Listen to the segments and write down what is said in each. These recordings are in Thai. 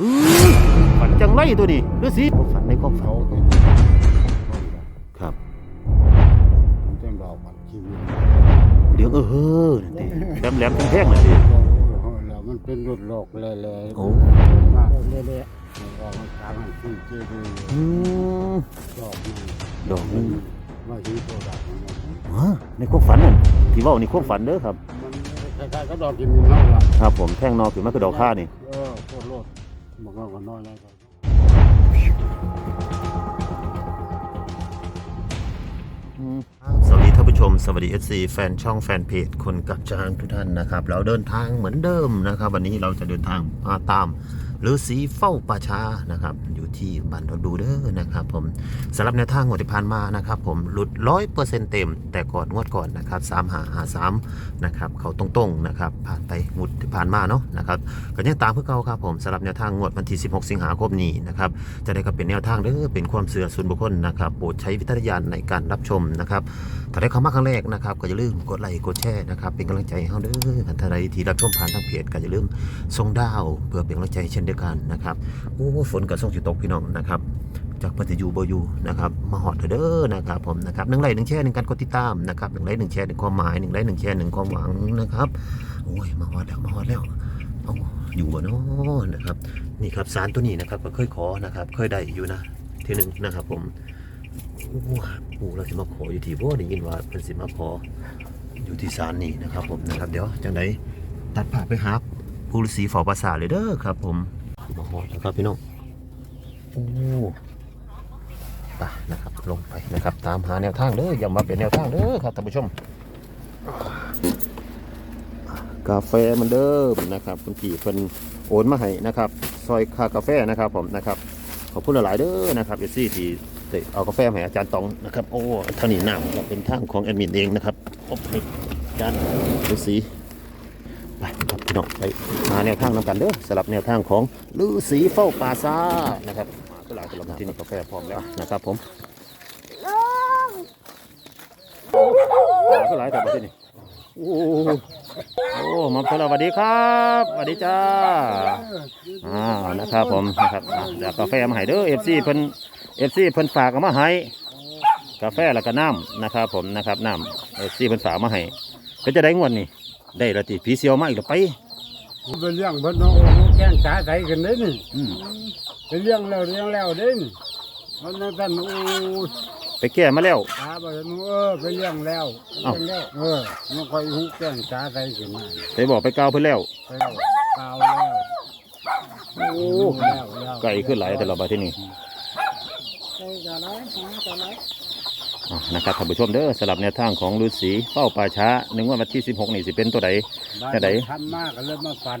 อื้อฝันจังไรตัวนี้ฤาษีผมฝันในความฝัเขานเป็นครับมันจังดอกมันชีวิตเดี๋ยวเออเฮ้อนั่นดิแหลมแหลมๆแท่งๆนั่นดิแล้วมันเป็นรถโลกแล่โอ้ๆมากเละๆออกมาทางมันที่เจดีย์อืมดอกมันดอกหนึงมาที่ตัวดักมันฮะในความฝันนั่นที่เว่านี่ความฝันเด้อครับมันคล้ายๆก็ดอกกินมินเท่าละครับผมแท่งนอขึ้นมาคือดอกข้านี่เออโคตรโมันก็ก็น้อยแล้วสวัสดีท่านผู้ชม สวัสดี FC แฟนช่องแฟนเพจคนกับช้างทุกท่านนะครับ เราเดินทางเหมือนเดิมนะครับ วันนี้เราจะเดินทางมาตาม ฤาษีเฝ้าป่าช้านะครับ อยู่ที่บ้านทอดูเด้อนะครับผมสำหรับแนวทางงวดที่ผ่านมานะครับ ผมหลุดร้อยเปอร์เซ็นต์เต็ม แต่ก่อนงวดก่อนนะครับสามหาหาสามนะครับเขาตรงๆนะครับผ่านไปงวดที่ผ่านมาเนาะนะครับก็ยังตามเพื่อเก่าครับผมสำหรับแนวทางงวดวันที่ 16 สิงหาคมนี้นะครับจะได้ก็เป็นแนวทางเด้อเป็นความเสื่อส่วนบุคคลนะครับโปรดใช้วิจารณญาณในการรับชมนะครับ ถ้าได้เข้ามาครั้งแรกนะครับก็อย่าลืมกดไลค์กดแชร์นะครับเป็นกำลังใจให้เราเด้อถ้าใดที่รับชมผ่านทางเพจก็อย่าลืมส่งดาวเพื่อเป็นกำลังใจเช่นเดียวกันนะครับโอ้ฝนก็ส่งสิตกพี่น้องนะครับจากปฏิยูบอยูนะครับมาหอดเด้อนะครับผมนะครับหนึ่งไลค์หนึ่งแชร์หนึ่งการกดติดตามนะครับหนึ่งไลค์หนึ่งแชร์หนึ่งความหมายหนึ่งไลค์หนึ่งแชร์หนึ่งความหวังนะครับโอ้ยมาหอดแล้วมาหอดแล้วเอาอยู่บ่เนาะนะครับนี่ครับสารตัวนี้นะครับก็เคยขอนะครับเคยได้อยู่นะทีหนึ่งนะครับผม โอ้เราสิมาขออยู่ที่พ่ได้ยินว่าเป็นสิมาขออยู่ที่สารนี่นะครับ ผมนะครับ เดี๋ยวจังไดตัดผ่าไปหาผู้ฤาษีฝอภาษาเลยเด้อครับ ผมมาขอนะครับพี่น้องโอ้ไปนะครับลงไปนะครับ ตามหาแนวทางเด้ออย่ามาเป็นแนวทางเด้อครับท่านผู้ชม กาแฟมันเดิมนะครับคุณพี่เพิ่นโอนมาให้นะครับ ซอยคากาแฟนะครับผมนะครับขอบคุณหลายๆเด้อนะครับเอซี่ที่ เอากาแฟมาให้อาจารย์ตองนะครับโอ้ท่านี้น้ำเป็นทางของแอดมินเองนะครับโอ้ให้อาจารย์ฤาษีไปครับพี่น้องไปหาแนวทางนำกันเด้อสำหรับแนวทางของฤาษีเฝ้าป่าซานะครับมาก็หลายตลอดที่นี่กาแฟพร้อมแล้วนะครับผมมาก็หลายตลอดที่นี่โอ้โหโอ้หมอมสวัสดีครับสวัสดีจ้าอ่านะครับผมนะครับอะเดี๋ยวกาแฟมาให้เด้อเอฟซีเพิ่น เอฟซีเพิ่นฝากเอามาให้กาแฟแล้วก็น้ำนะครับผมนะครับน้ำเอฟซีเพิ่นฝากมาให้ก็จะได้งวดนี่ได้ละติผีเสียวมาอีกแล้วไปไปเลี้ยงเพิ่นเนาะโอ้โหแกงตาใสกันเด้นี่อืมไปเลี้ยงแล้วเลี้ยงแล้วเด้นี่มันนั่นท่านโอ้ยไปแก้มาแล้ว ตาบ่เห็นเออไปเลี้ยงแล้วเอ้าเลี้ยงแล้วเออมันค่อยหูแกงตาใสขึ้นมาไปบอกไปกล่าวเพิ่นแล้ว ไปแล้วเปล่าแล้วโอ้ แล้วแล้วไก่ขึ้นหลายแต่ละบาทที่นี่ไก่จะไห นหาจะไหนอะนะครับท่านผู้ชมเด้อสำหรับแนวทางของฤาษีเฝ้าป่าช้าหนึ่งว่าวันที่ 16 นี่สิเป็นตัวใดจะไหนทำมากก็เลยมาฝัน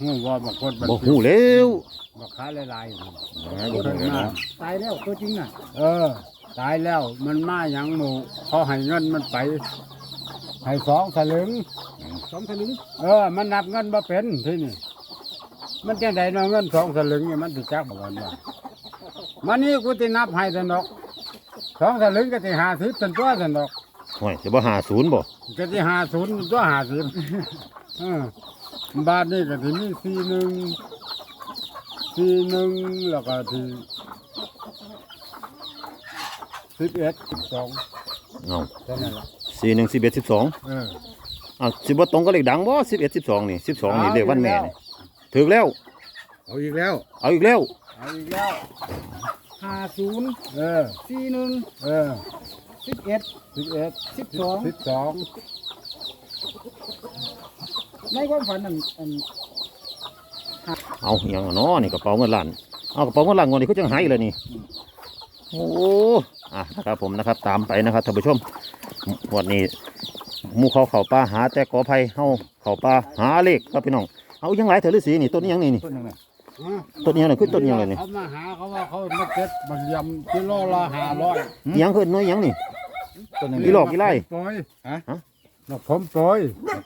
หูว่าหมกพดมันบ่ฮู้แล้วหมกขาลายๆน่ะบ่ฮู้แล้วเนาะตายแล้วตัวจริงอะเออ ตายแล้วมันมาอย่างหมู่เขาให้เงินมันไปให้สองสลึง สองสลึงเออ มันนับเงินมาเป็นที่นี่ มันจะได้เนาะเงินสองสลึงเนี่ยมันติจักบอกว่ามันนี่กูจะนับให้สนอกสองสลึงก็จะหาสิบเป็นตัวสนอก ห่วยสิบ่หาศูนย์บ่ก็จะหาศูนย์ตัวหาสิบเออ บาทนี่ก็จะมีสี่หนึ่งสี่หนึ่งแล้วก็ที่สิบเอ็ดสิบสองเอาแค่นั้นแหละสี่หนึ่งสิบเอ็ดสิบสองเอออะสิบ่ตรงก็เลขดังบ่สิบเอ็ดสิบสองนี่สิบสองนี่เลขวันแม่นี่ถึกแล้ว เอาอีกแล้ว เอาอีกแล้วเอาอีกแล้วห้าศูนย์เออ สี่หนึ่งเออสิบเอ็ดสิบเอ็ดสิบสองสิบสอง ในความฝันนั่นอันเอาอหย่างเนาะนี่กระเป๋าเงินล้านเอากระเป๋าเงินล้านงวดนี้เขาจังหายเลยนี่โอ้อะนะครับผมนะครับตามไปนะครับท่านผู้ชมงวันนี้หมู่เขาเข้าป่าหาแต่กอไผ่เฮาเข้าป่าหาเลขครับพี่น้องเอาอีกอยังหลายเถอะฤาษีนี่ต้นนี้ยังนี่นี่ต้นยังไงต้นนี้อะไรคือต้นนี้อะไรนี่เขามาหาเขาว่าเขามาเก็บบัญญัติกิโลละห้าร้อยอิหยังคือน้อยอิหยังนี่ต้นนั้นกิโลกี่ไร่โปรยฮะ ดอกผมโปรย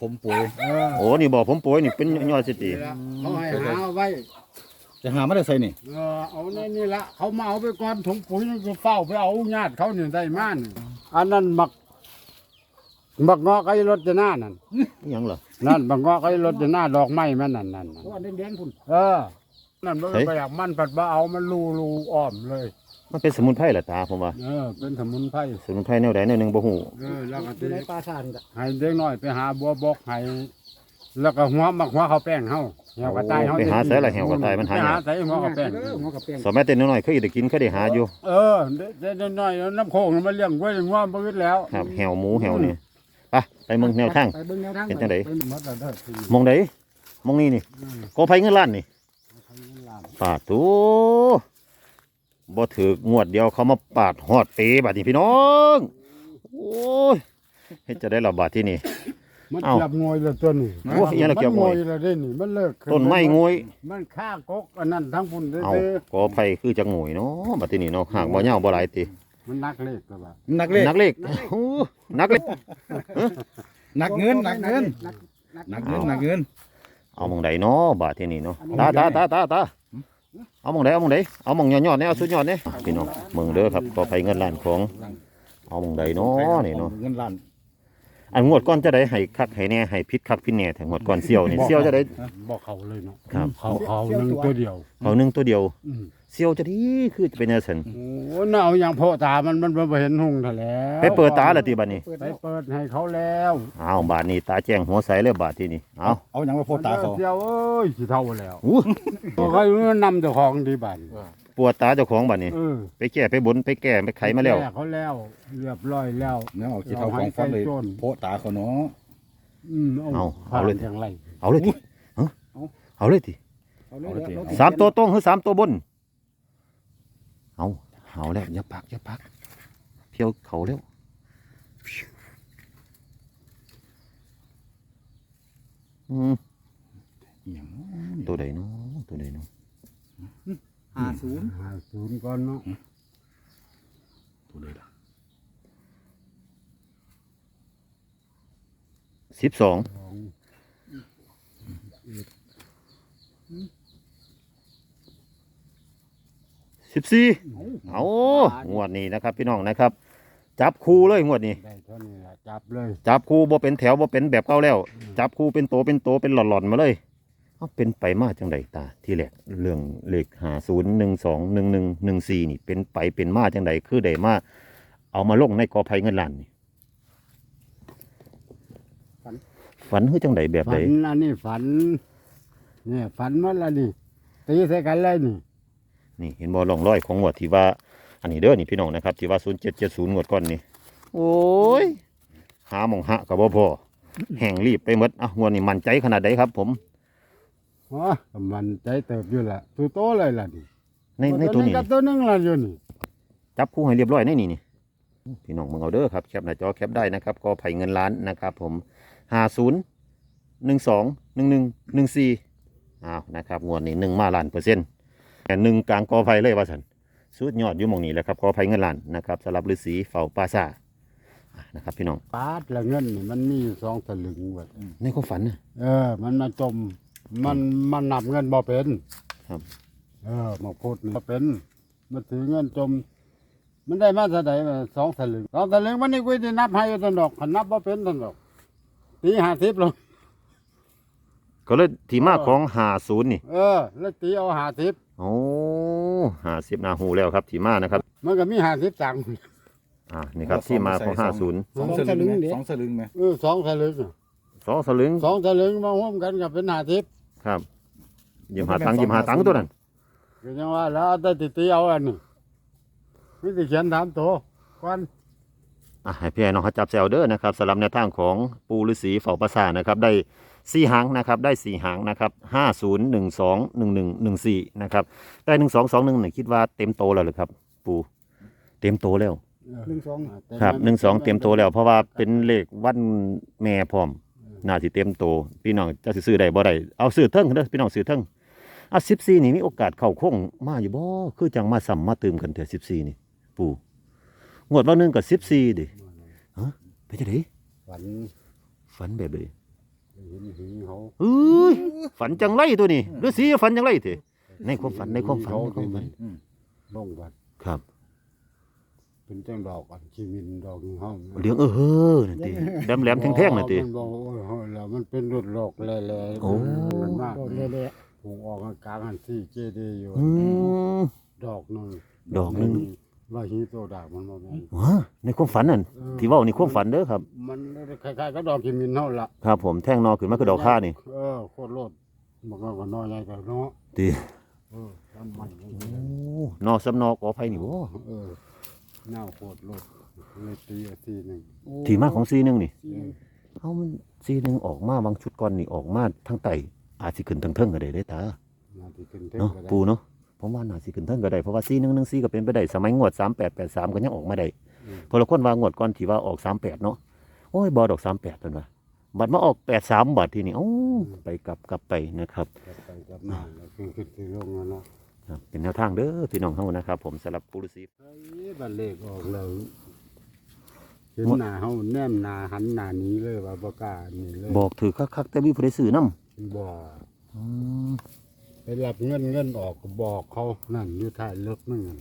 ผมปุ๋ยเออโอ้นี่บอกผมโปรยนี่เป็นยอดสิตินี่ละเขาให้หาเอาไว้จะหามาได้ใส่นี่เออเอาในนี่ละเขามาเอาไปก่อนถุงปุ๋ยนี่ก็เฝ้าไปเอาญาติเขาเนี่ยได้มานี่อันนั้นบักบักงอกไอ้รถจะหน้านั่นอิหยังเหรอ นั่นบักงอกไอ้รถจะหน้าดอกไม้มันนั่นนั่นนั่นเพราะว่าแดงๆพุ่น เออ นั่นมันไปอยากมันปัดบ่เอา มันรูรูอ้อมเลย มันเป็นสมุนไพรเหรอตาผมว่า เออ เป็นสมุนไพรสมุนไพรแนวใดแนวหนึงบ่ฮู้เออแล้วก็อทียู่ในปลาชานก็ให้เด็กน้อยไปหาบัวบกให้แล้วก็หัวมักหัวเขาวแป้งเฮาเหี่ยวกระต่ายเฮาไปหาใส่ละแหวกระต่ายมันหาไปยาหากใส่หัวเขาวแป้ง เออหัวกับแป้งสมัยเต้นน้อยๆเคยได้กินเคยได้หาอยู่ เออเด็กน้อยๆน้ำโคงมันเลี้ยงไว้หัวบ่อึดแล้วครับแหวหมูแหวนี่ไปไปเมืองแนวทาง ไปเบิ่งแนวทางเป็นจังได๋ไปหมดแล้วเด้อทีนี้มองใดมองนี่นี่กอไผเงินล้านนี่ปาดตู บ่ถือกงวดเดียวเขามาปาดฮอดเปบัดนี้พี่น้อง โอ้ยเฮ็ดจะได้ระบาดที่นี่ มันเอ้าเกียบงวยแล้วตัวนี้โอ้ยยังละเกียบงวยมันแล้วเด้นี่มันเลิกขึ้ต้นไม้งวย มันฆ่ากกอันนั้นทั้งพุ่นเด้เอาอกอไผคือจังงวยเนาะบัดที่นี่เนาะหากบ่ยาวบ่หลายติมันนักเลขก็ว่านักเลขนักเลขโอ้นักเลข นักเงินนักเงินนักนักนักเงินนักเงิน เอามองใดเนาะบาดที่นี่เนาะตาตาตาตาตา เอามองใดเอามองใดเอามองยอดๆเนี่ยเอาสุดยอดเนี่ยพี่น้องเมืองเด้อครับกอไผเงินล้านของ เอามองใดเนาะนี่เนาะเงินล้านอันงวดก่อนจะได้ให้คักให้แน่ให้พิษคักพิษแน่แต่งวดก่อนเสี่ยวนี่เสี่ยวจะได้บอกเขาเลยเนาะครับเขาเขาหนึ่งตัวเดียวเอาหนึ่งตัวเดียว อืม เสี่ยวจะดีคือจะเป็นจังซั่นโอ้น่าเอาอย่างพ่อตามันมันบ่เห็นหุ่งทะแล้วไปเปิดตาละติบัดนี้เปิดไปแล้วเปิดให้เขาแล้วอ้าวบาดนี้ตาแจ้งหัวใสเลยบาดที่นี่เอาเอาหยังมาโพดตาเขาเดียวเอ้ยสิเท่าแล้วอู้บ่ใครมันนำเจ้าของดีบัดปวดตาเจ้าของบาดนี้เออไปแก้ไปบนไปแก้ไปไขมาแล้วก้เขาแล้วเรียบร้อยแล้วเนื้อเอาขี้เท่าของฟันเลยโพดตาเขาเนาะอืมเอาเอาผ่าเอานเลยทางไรเอาเลยติเอ้าเอาเลยติเอาเลยแล้วสามตัวตรงหรือสามตัวบน เอาเอาแล้วอย่าปักอย่าปักเพียวเขาแล้วอืมอหย่างตัวใดเนาะตัวใดเนาะห้าศูนย์หาศูนย์ก่อนเนาะตัวเลยล่ะสิบสอง สองสิบสี่เอางวดนี้นะครับ พี่น้องนะครับ จับคู่เลยงวดนี้ ได้เท่านี้ละจับเลยจับคู่บ่เป็นแถวบ่เป็นแบบเก่าแล้ว จับคู่เป็นโตเป็นโตเป็นหล่อนๆมาเลยเอาเป็นไปมาจังไดตา ที่แรกเรื่องเลขหาศูนย์หนึ่งสองหนึ่งหนึ่งหนึ่งสี่นี่ เป็นไปเป็นมาจังไดคือได้มาเอามาลงในกอไผ่เงินล้านนี่ฝันคือจังไดแบบฝัใดนอันนี้ฝัน เนี่ยฝันมาแล้วนี่ตีใส่กันเลยนี่ นี่เห็นบ่ร่องรอยของงวดที่ว่า อันนี้เด้อนี่พี่น้องนะครับที่ว่าศูนย์เจ็ดเจ็ดศูนย์งวดก่อนนี่โอ้ยหาหมองหะกับบ่พอแห่งรีบไปหมดอะงวดนี้มั่นใจขนาดใดครับ ผมอ๋อมันใจเติบอยู่ละตัวโตเลยล่ะนี่ในในตัวนี้กับตัวหนึงละอยู่นี่จับคู่ให้เรียบร้อยในนี่นี่พี่น้องมึงเอาเด้อครับแคปหน้าจอแคปได้นะครับ ก็ไผ่เงินล้านนะครับ ผมห้าศูนย์หนึ่งสองหนึ่งหนึ่งหนึ่งสี่อ้าวนะครับงวดนี้หนึ่งมาล้านเปอร์เซ็นต์แต่ หนึ่งกลางกอไผ่เลยว่าสันสุดยอดอยู่หมองนี้แหละครับกอไผ่เงินล้านนะครับสำหรับฤาษีเฝ้าปราสาทอะนะครับพี่น้องปาดละเงินนี่มันมีอยู่สองสลึงเว้ยในความฝันนะเออ มันมาจม มันมันนับเงินบ่เป็นครับ เออมาพูดนี่บ่เป็น มันถือเงินจม มันได้มาเท่าไหร่มาสองสลึงสองสลึงมันนี่กูจะนับให้อยู่ตันดอกขันนับบ่เป็นตันดอกตีห้าสิบลง ก็เลยที่มาของหาศูนย์นี่ เออ แล้วตีเอาห้าสิบโอ้หาสิบนาหูแล้วครับที่มานะครับ มันก็มีห้าสิบตังค์อ่า นี่ครับที่มาของห้าศูนย์สองสลึงไหมสองสลึงไหมเออสองสลึงอะสองสลึงสองสลึงมาร่วมกันกับเป็นห้าสิบครับยิมหาตังค์ยิมหาตังค์ตัวนั้นก็ยังว่าแล้วเอาแต่ติตีเอาอันนี้ไม่ได้เขียนถามตัวก่อนอะให้พี่ไอ้น้องเขาจับแซวเด้อนะครับสำหรับแนวทางของปูฤาษีเฝ้าปราสาทนะครับได้ สี่หางนะครับได้สี่หางนะครับห้าศูนย์หนึ่งสองหนึ่งหนึ่งหนึ่งสี่นะครับได้หนึ่งสองสองหนึ่งเนี่ยคิดว่าเต็มโตแล้วหรือครับ ปูเต็มโตแล้วหนึ่งสองครับหนึ่งสองเต็มโตแล้ว เพราะว่าเป็นเลขวันแม่พร้อมน่าสิเต็มโตพี่น้องจะสิซื้อได้บ่ได้เอาซื้อเทิงเด้อพี่น้องซื้อเทิงอะ14นี่มีโอกาสเข้าโค้งมาอยู่บ่คือจังมาซ้ำมาเติมกันเถอะ14นี่ ปู่งวดวันหนึงก็14ดิฮะไปจังได๋ฝันฝันแบบใด เห็นหิงเขาเอ้ยฝันจังไรตัวนี้ฤาษีฝันจังไรเถอะในความฝันในความฝันในความฝันลงวัดครับ เป็นจังดอกอันชีมินดอกหิงห้องเหลืองเออเฮ้อนั่นติแหลมๆแท่งๆนั่นติมันบอกโอ้ยเฮ้ยแล้วมันเป็นรถหลอกแล่ๆโอ้มันมากโดนเละผูกออกกลางอันที่เจดีย์อยู่อืมดอกหนึงดอกหนึ่ง ว่าหิโตดากมันบ่แม่นวะในความฝันนั่นที่เว้านี่ความฝันเด้อครับ มันคล้ายๆกับดอกชีมินเท่าละครับ ผมแท่งนอขึ้นมาคือดอกค่านี่เออโคตรโลดมันก็น้อยใหญ่กับเนาะติเออทำมันโอ้นอสำนอกอภัยนี่บ่เออหน้าโคตรโลดเลยตีเอาทีหนึ่งที่มาของซีหนึงนี่เอ้ามันซีหนึงออกมาบางชุดก่อนนี่ออกมาทางใต้อาจสิขึ้นทางเทิงก็ได้เด้ตานาทีขึ้นเท่งเนาะก็ได้ปูเนาะ ผมว่าน่าสิขึ้นเทิงก็ได้เพราะว่าซีหนึงหนึงซีก็เป็นไปได้สมัยงวด3883ก็ยังออกมาได้พอละคนว่างวดก่อนที่ว่าออกสามแปดเนาะโอ้ยบอดอกสามแปดเพิ่นว่าบัตรมาออกแปดสามบาททีนี่โอ้ไปกลับกลับไปนะครับกลับไปกลับมาแล้วขึ้นขึ้นที่ลงแล้วเนาะครับเป็นแนวทางเด้อพี่น้องเฮานะครับ ผมสำหรับปูรุษีไอ้บันเลขออกแล้วเห็นหน้าเฮาแนมหน้าหันหน้าหนี้เลยว่าบ่กล้านี่เลยบอกถือคักๆแต่มีผู้ใดซื้อนำบ่อืม ไปรับเงินเงินออกก็บอกเขานั่นอยู่ท้ายรถนั่นน่ะ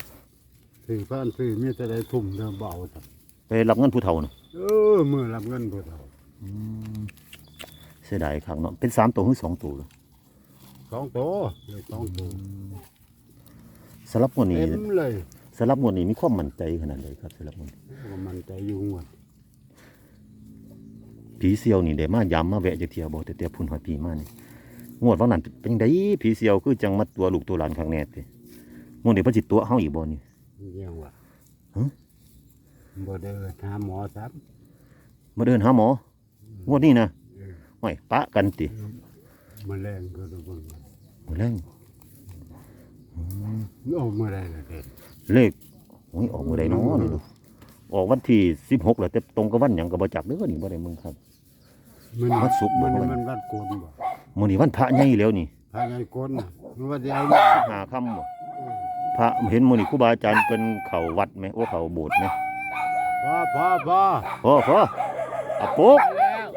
ถือพันซื้อมีแต่ได้ทุ่มเดิมเบเอาจ้ะไปรับเงินผู้เฒ่าน่ะเออมือรับเงินผู้เฒ่าอืมเสียดายคักเนาะเป็นสามตัวหรือสองตัวล่ะสองโตเลยสองโตสำหรับงวดนี้เต็มเลยสำหรับงวดนี้มีความมั่นใจขนาดใดครับสำหรับงวดนี้ว่ามันใจอยู่งวดผีเซียวนี่ได้มายามมาแวะจักเที่ยบ่แต่แต่พุ่นหอยปีมานี่ งวดว่านั้นเป็นจังไดผีเซียวคือจังมาตัวลูกตัวหลานข้างแน่ติงวดนี้เพิ่นสิตัวเฮาอีกบ่นี่เยี่ยงว่ะฮะบ่เดินหาหมอซ้มาเดินหาหมองวดนี้นะห่วยปะกันติำมาแรงก็ทุกคนมื้อแรงโอ้เมื่อไรล่ะเด็ดเลขโอ้ยออกมื้อใดเนาะนี่ดูออกวันที่16แล้วแต่ตรงกับวันหยังก็บ่จักเด้อนี่บ่ได้มึงครับมันวันศุกร์มันบ่มันวันโกนบ่ มื้อนี้วันพระใหญ่แล้วนี่ภายในโกนน่ะมันว่าจะเอาหาค่ำบ่พระเห็นมื้อนี้ครูบาอาจารย์เพิ่นเข้าวัดไหมโอ้เข้าโบสถ์ไหมพอพอพอพอพออะปุ๊กไปแล้ว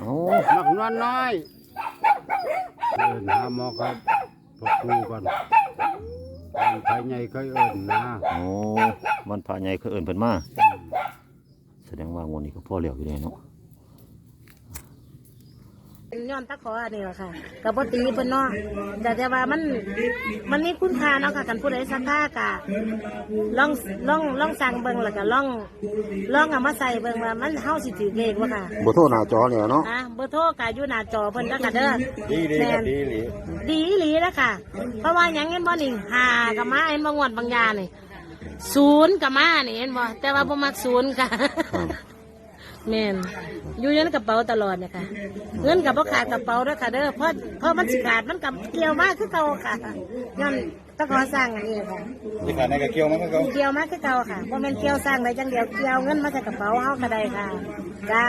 โอ้นักนวลน้อยเอินหาหมอครับพวกครูก่อนการภายในเคยเอินนะโอ้วันพระใหญ่เขาเอิ้นเพิ่นมาแสดงว่างวดนี้ก็พอแล้วอยู่แล้วเนาะ ย้อนตะขออันนี้แหละค่ะกับปตีเพิ่นเนาะแต่แต่ว่ามันมันมีคุณค่าเนาะค่ะกันผู้ใดสักค่ากะลองลองลองสั่งเบิ่งแล้วก็ลองลองเอามาใส่เบิ่งว่ามันเฮาสิถือเลขบ่ค่ะบ่โทรหน้าจอเนี่ยเนาะอะเบอร์โทรก็อยู่หน้าจอเพิ่นแล้วก็เด้อดีดีครับดีหลีดีอีหลีแล้วค่ะ เพราะว่าหยังเห็นบ่นี่หากับมาเห็นบ่งวดบางยานี่ศูนย์กับมานี่เห็นบ่แต่ว่าบ่มักศูนย์ค่ะ แม่นอยู่ในกระเป๋าตลอดเนี่ยค่ะเงินกับพ่ขาดกระเป๋าด้วยค่ะเด้อเพราะเพราะมันสิขาดมันกับเกี่ยวมากคือเก่าค่ะย้อนตะขอสร้างอันนี้ค่ะที่ขาดในกระเกี่ยวมันก็เขาเกี่ยวมากคือเก่าค่ะเพราะมันเกี่ยวสร้างได้จังเดียวเกี่ยวเงินมาใส่กระเป๋าเฮาก็ได้ค่ะจ้า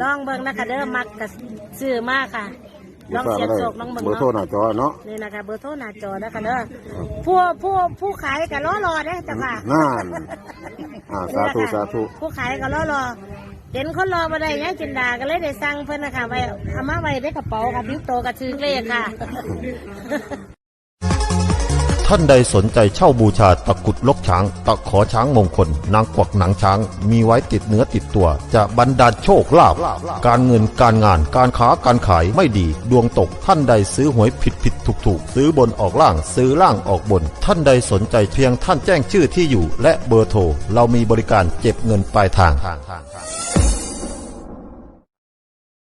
ลองเบิ่งนะคะเด้อมักกับซื้อมากค่ะลองเสียบโศกลองเบิ่งเบอร์โทรหเนาะน้าจอเนาะ นี่นะคะเบอร์โทรหน้าจอนะคะเด้อผู้ผู้ผู้ขายก็รอรอเด้อจ้ะค่ะ นั่นอ่าสาธุสาธุ ผู้ขายก็รอรอ เห็นคนรอมาได้ยังจินดาก็เลยได้สั่งเพิ่นนะคะไว้เอามาไว้ในกระเป๋าค่ะบิ๊กโตกับชื่อเลขค่ะ ท่านใดสนใจเช่าบูชาตะกรุดลกช้าง ตะขอช้างมงคล นางกวักหนังช้าง มีไว้ติดเนื้อติดตัว จะบรรดาลโชคลาภการเงินการงานการค้าการขายไม่ดี ดวงตกท่านใดซื้อหวยผิดผิดถูกถูกซื้อบนออกล่างซื้อล่างออกบน ท่านใดสนใจเพียงท่านแจ้งชื่อที่อยู่ และเบอร์โทรเรามีบริการเก็บเงินปลายทาง